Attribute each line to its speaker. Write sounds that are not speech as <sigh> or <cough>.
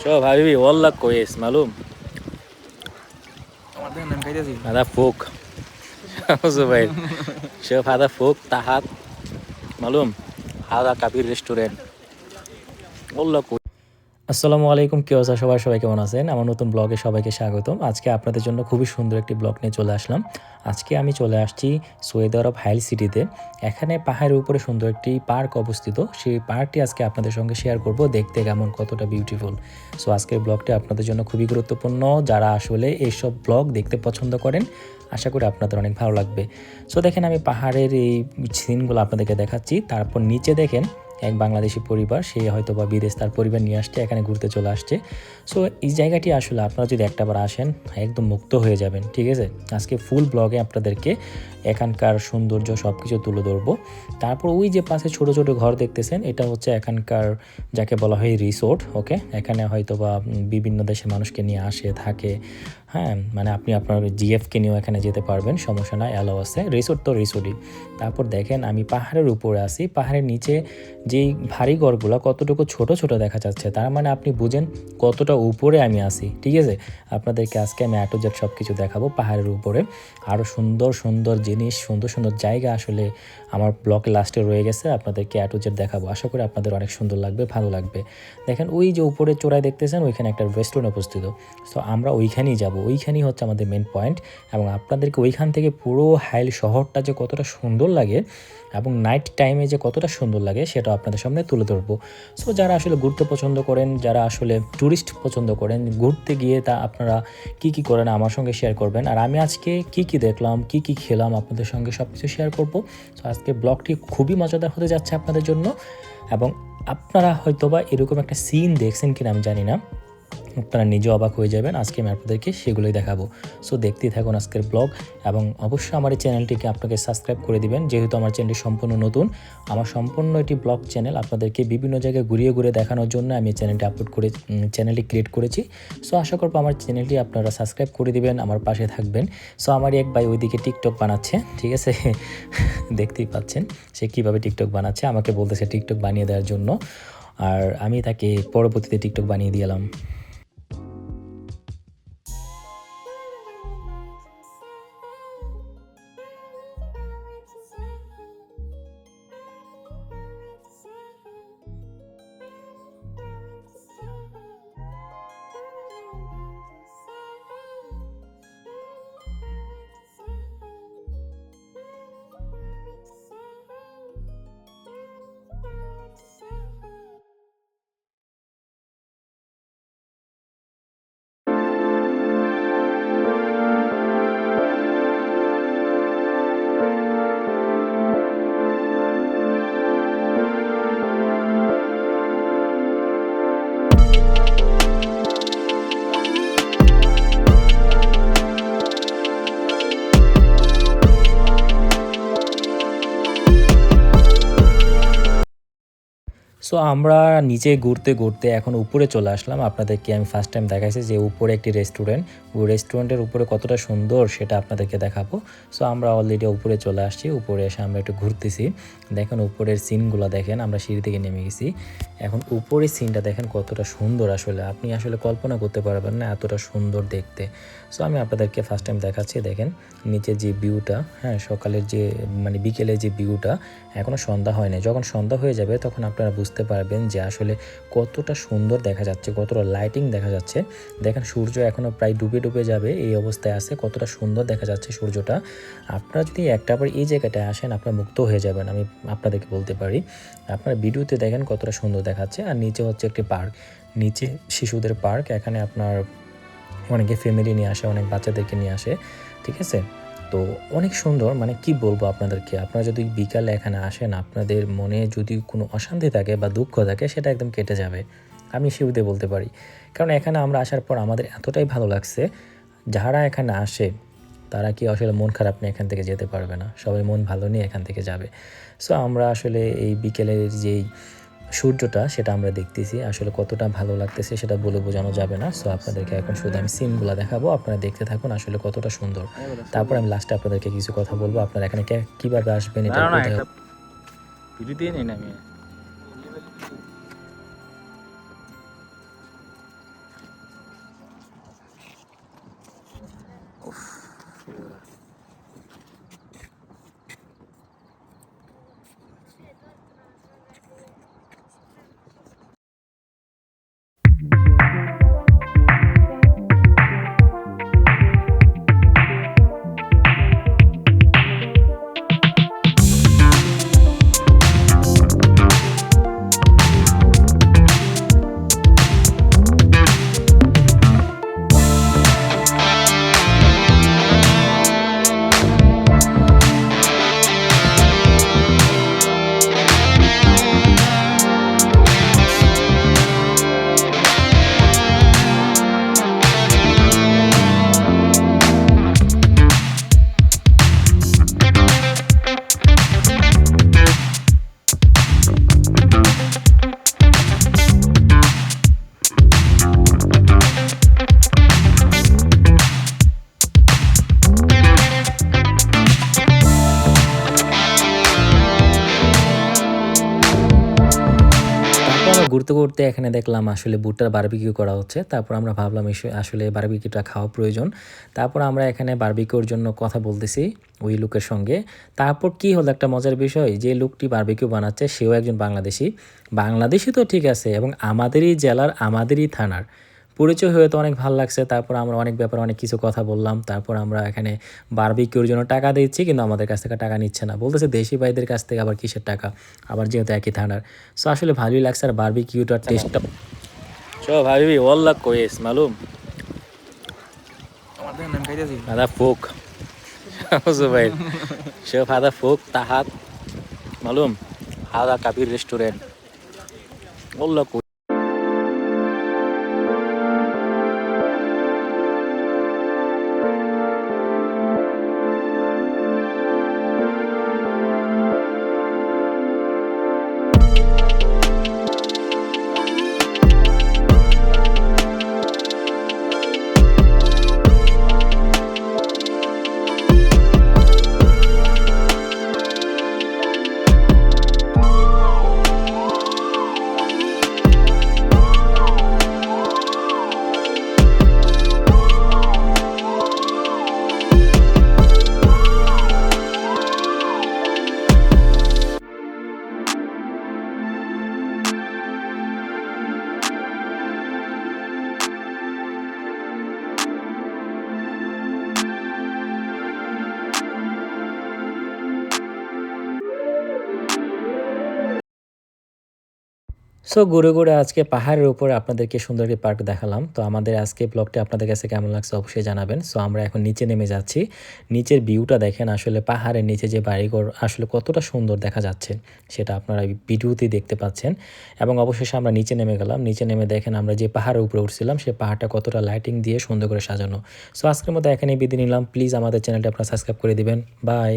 Speaker 1: চো ভাবি
Speaker 2: ওল্লা কইস মালুম? আমাদের ফোক। ভাই? সে ফাদা ফোক তাহাত। মালুম হাদা রেস্টুরেন্ট আসসালামু আলাইকুম, কি অবস্থা? সবাই সবাই কেমন আছেন? আমার নতুন ব্লগে সবাইকে স্বাগতম। আজকে আপনাদের জন্য খুবই সুন্দর একটি ব্লগ নিয়ে চলে আসলাম। আজকে আমি চলে আসছি সৌদি আরব হাইল সিটিতে। এখানে পাহাড়ের উপরে সুন্দর একটি পার্ক অবস্থিত। সেই পার্কটি আজকে আপনাদের সঙ্গে শেয়ার করব। দেখতে কেমন, কতটা বিউটিফুল সো আজকের ব্লগটি আপনাদের জন্য খুবই গুরুত্বপূর্ণ। যারা আসলে এইসব ব্লগ দেখতে পছন্দ করেন, আশা করি আপনাদের অনেক ভালো লাগবে। সো দেখেন আমি পাহাড়ের এই সিনগুলো আপনাদেরকে দেখাচ্ছি। তারপর নিচে দেখেন এক বাংলাদেশি পরিবার, সে হয়তো বা বিদেশ তার পরিবার নিয়ে আসছে, এখানে ঘুরতে চলে আসছে। সো এই জায়গাটি আসলে আপনারা যদি একটাবার আসেন, একদম মুক্ত হয়ে যাবেন, ঠিক আছে? আজকে ফুল ব্লগে আপনাদেরকে এখানকার সৌন্দর্য সব কিছু তুলে ধরবো। তারপর ওই যে পাশে ছোট ছোট ঘর দেখতেছেন, এটা হচ্ছে এখানকার যাকে বলা হয় রিসোর্ট ওকে এখানে হয়তো বা বিভিন্ন দেশের মানুষকে নিয়ে আসে, থাকে। হ্যাঁ মানে আপনি আপনার জিএফকে নিয়েও এখানে যেতে পারবেন, সমস্যা নাই অ্যালাও আছে। রিসোর্ট তো রিসোর্টই তারপর দেখেন, আমি পাহাড়ের উপরে আছি, পাহাড়ের নিচে যেই ভারী ঘরগুলো কতটুকু ছোট ছোট দেখা যাচ্ছে, তার মানে আপনি বুঝেন কতটা উপরে আমি আসি ঠিক আছে? আপনাদেরকে আজকে আমি অ্যাটো জেট সব কিছু দেখাবো পাহাড়ের উপরে। আরও সুন্দর সুন্দর জিনিস, সুন্দর সুন্দর জায়গা আসলে আমার ব্লক লাস্টে রয়ে গেছে, আপনাদেরকে অ্যাটো জেট দেখাবো। আশা করি আপনাদের অনেক সুন্দর লাগবে, ভালো লাগবে। দেখেন ওই যে উপরে চূড়ায় দেখতেছেন, ওইখানে একটা রেস্টুরেন্ট উপস্থিত। তো আমরা ওইখানেই যাব, ওইখানেই হচ্ছে আমাদের মেন পয়েন্ট এবং আপনাদেরকে ওইখান থেকে পুরো হাইল শহরটা যে কতটা সুন্দর লাগে এবং নাইট টাইমে যে কতটা সুন্দর লাগে, সেটা আপনাদের সামনে তুলে ধরবো। সো যারা আসলে ঘুরতে পছন্দ করেন, যারা আসলে ট্যুরিস্ট পছন্দ করেন, ঘুরতে গিয়ে তা আপনারা কি কি করেন আমার সঙ্গে শেয়ার করবেন। আর আমি আজকে কি কি দেখলাম, কি কি খেলাম আপনাদের সঙ্গে সব কিছু শেয়ার করব। সো আজকে ব্লগটি খুবই মজাদার হতে যাচ্ছে আপনাদের জন্য। এবং আপনারা হয়তোবা এরকম একটা সিন দেখছেন কিনা আমি জানি না। আপনারা নিজে অবাক হয়ে যাবেন, আজকে আমি আপনাদেরকে সেগুলোই দেখাবো। সো দেখতেই থাকুন আজকের ব্লগ এবং অবশ্যই আমার এই চ্যানেলটিকে আপনাকে সাবস্ক্রাইব করে দিবেন, যেহেতু আমার চ্যানেলটি সম্পূর্ণ নতুন। আমার সম্পূর্ণ একটি ব্লগ চ্যানেল আপনাদেরকে বিভিন্ন জায়গায় ঘুরিয়ে ঘুরে দেখানোর জন্য আমি চ্যানেলটি আপলোড করে চ্যানেলটি ক্রিয়েট করেছি। সো আশা করব আমার চ্যানেলটি আপনারা সাবস্ক্রাইব করে দিবেন, আমার পাশে থাকবেন। সো আমার এক ভাই ওইদিকে টিকটক বানাচ্ছে, ঠিক আছে? <laughs> দেখতেই পাচ্ছেন সে কীভাবে টিকটক বানাচ্ছে, আমাকে বলতেছে টিকটক বানিয়ে দেওয়ার জন্য। আর আমি তাকে পরবর্তীতে টিকটক বানিয়ে দিলাম সো আমরা নিচে ঘুরতে ঘুরতে এখন উপরে চলে আসলাম। আপনাদেরকে আমি ফার্স্ট টাইম দেখাইছি যে উপরে একটি রেস্টুরেন্ট ওই রেস্টুরেন্টের উপরে কতটা সুন্দর সেটা আপনাদেরকে দেখাবো। সো আমরা অলরেডি উপরে চলে আসছি। উপরে এসে আমরা একটু ঘুরতেছি। দেখেন উপরের সিনগুলো দেখেন, আমরা সিঁড়ি থেকে নেমে গেছি। এখন উপরের সিনটা দেখেন কতটা সুন্দর আসলে। আপনি আসলে কল্পনা করতে পারবেন না এতটা সুন্দর দেখতে। সো আমি আপনাদেরকে ফার্স্ট টাইম দেখাচ্ছি। দেখেন নিচে যে ভিউটা হ্যাঁ সকালের যে মানে বিকেলের যে ভিউটা এখনও সন্ধ্যা হয়নি। যখন সন্ধ্যা হয়ে যাবে, তখন আপনারা বুঝতে পারবেন যে আসলে কতটা সুন্দর দেখা যাচ্ছে, কতটা লাইটিং দেখা যাচ্ছে। দেখেন সূর্য এখনও প্রায় ডুবে ডুবে যাবে, এই অবস্থায় আছে, কতটা সুন্দর দেখা যাচ্ছে সূর্যটা। আপনারা যদি একটা বার এই জায়গাটায় আসেন, আপনারা মুক্ত হয়ে যাবেন, আমি আপনাদেরকে বলতে পারি। আপনারা ভিডিওতে দেখেন কতটা সুন্দর দেখাচ্ছে, আর নিচে হচ্ছে একটি পার্ক। নিচে শিশুদের পার্ক, এখানে আপনার অনেকে ফ্যামিলি নিয়ে আসে, অনেক বাচ্চাদেরকে নিয়ে আসে, ঠিক আছে? তো অনেক সুন্দর মানে কি বলব আপনাদেরকে? আপনারা যদি বিকালে এখানে আসেন, আপনাদের মনে যদি কোনো অশান্তি থাকে বা দুঃখ থাকে, সেটা একদম কেটে যাবে। আমি শিউতে বলতে পারি। কারণ এখানে আমরা আসার পর আমাদের এতটাই ভালো লাগছে, যারা এখানে আসে, তারা কি আসলে মন খারাপ নিয়ে এখান থেকে যেতে পারবে না? সবাই মন ভালো নিয়ে এখান থেকে যাবে। সো আমরা আসলে এই বিকেলের যেই সূর্যটা সেটা আমরা দেখতেছি আসলে কতটা ভালো লাগতেছে সেটা বলে বোঝানো যাবে না। সো আপনাদেরকে এখন শুধু আমি সিনগুলো দেখাবো আপনারা দেখতে থাকুন আসলে কতটা সুন্দর। তারপর আমি লাস্টে আপনাদেরকে কিছু কথা বলব আপনারা এখানে কীভাবে আসবেন এটা
Speaker 1: ভিডিও দিয়ে নিন আমি।
Speaker 2: করতে ঘুরতে এখানে দেখলাম আসলে ভুট্টার বারবিকিউ করা হচ্ছে। তারপর আমরা ভাবলাম আসলে বারবিকিউটা খাওয়া প্রয়োজন। তারপর আমরা এখানে বারবিকিউর জন্য কথা বলতেছি ওই লোকের সঙ্গে। তারপর কি হলো একটা মজার বিষয়, যে লোকটি বারবিকিউ বানাচ্ছে সেও একজন বাংলাদেশি। বাংলাদেশি তো ঠিক আছে এবং আমাদেরই জেলার, আমাদেরই থানার। পরিচয় হয়ে তো অনেক ভালো লাগছে। তারপর আমরা অনেক ব্যাপারে অনেক কিছু কথা বললাম। তারপর আমরা এখানে বারবিকিউর জন্য টাকা দিচ্ছি কিন্তু আমাদের কাছ থেকে টাকা নিচ্ছে না। বলতেছে দেশি ভাইদের কাছ থেকে আবার কিসের টাকা? আবার যেহেতু একই থানার। সো আসলে ভালোই লাগছে আর বারবিকিউটার টেস্টটা চো ভাবি ওল্লা কোয়েস মালুম? ফোক। তাহাত। মালুম হাদা কাবির রেস্টুরেন্ট ওল্লা সো ঘুরে ঘুরে আজকে পাহাড়ের উপর আপনাদেরকে সুন্দরী পার্ক দেখালাম। তো আমাদের আজকে ব্লগটি আপনাদের কাছে কেমন লাগছে অবশ্যই জানাবেন। সো আমরা এখন নিচে নেমে যাচ্ছি। নিচের ভিউটা দেখেন আসলে পাহাড়ের নিচে যে বাড়িঘর আসলে কতটা সুন্দর দেখা যাচ্ছে, সেটা আপনারা ভিডিওতেই দেখতে পাচ্ছেন। এবং অবশেষে আমরা নিচে নেমে গেলাম। নিচে নেমে দেখেন আমরা যে পাহাড়ের উপরে উঠছিলাম সেই পাহাড়টা কতটা লাইটিং দিয়ে সুন্দর করে সাজানো। সো আজকের মতো এখানেই বিদায় নিলাম। প্লিজ আমাদের চ্যানেলটা আপনারা সাবস্ক্রাইব করে দিবেন। বাই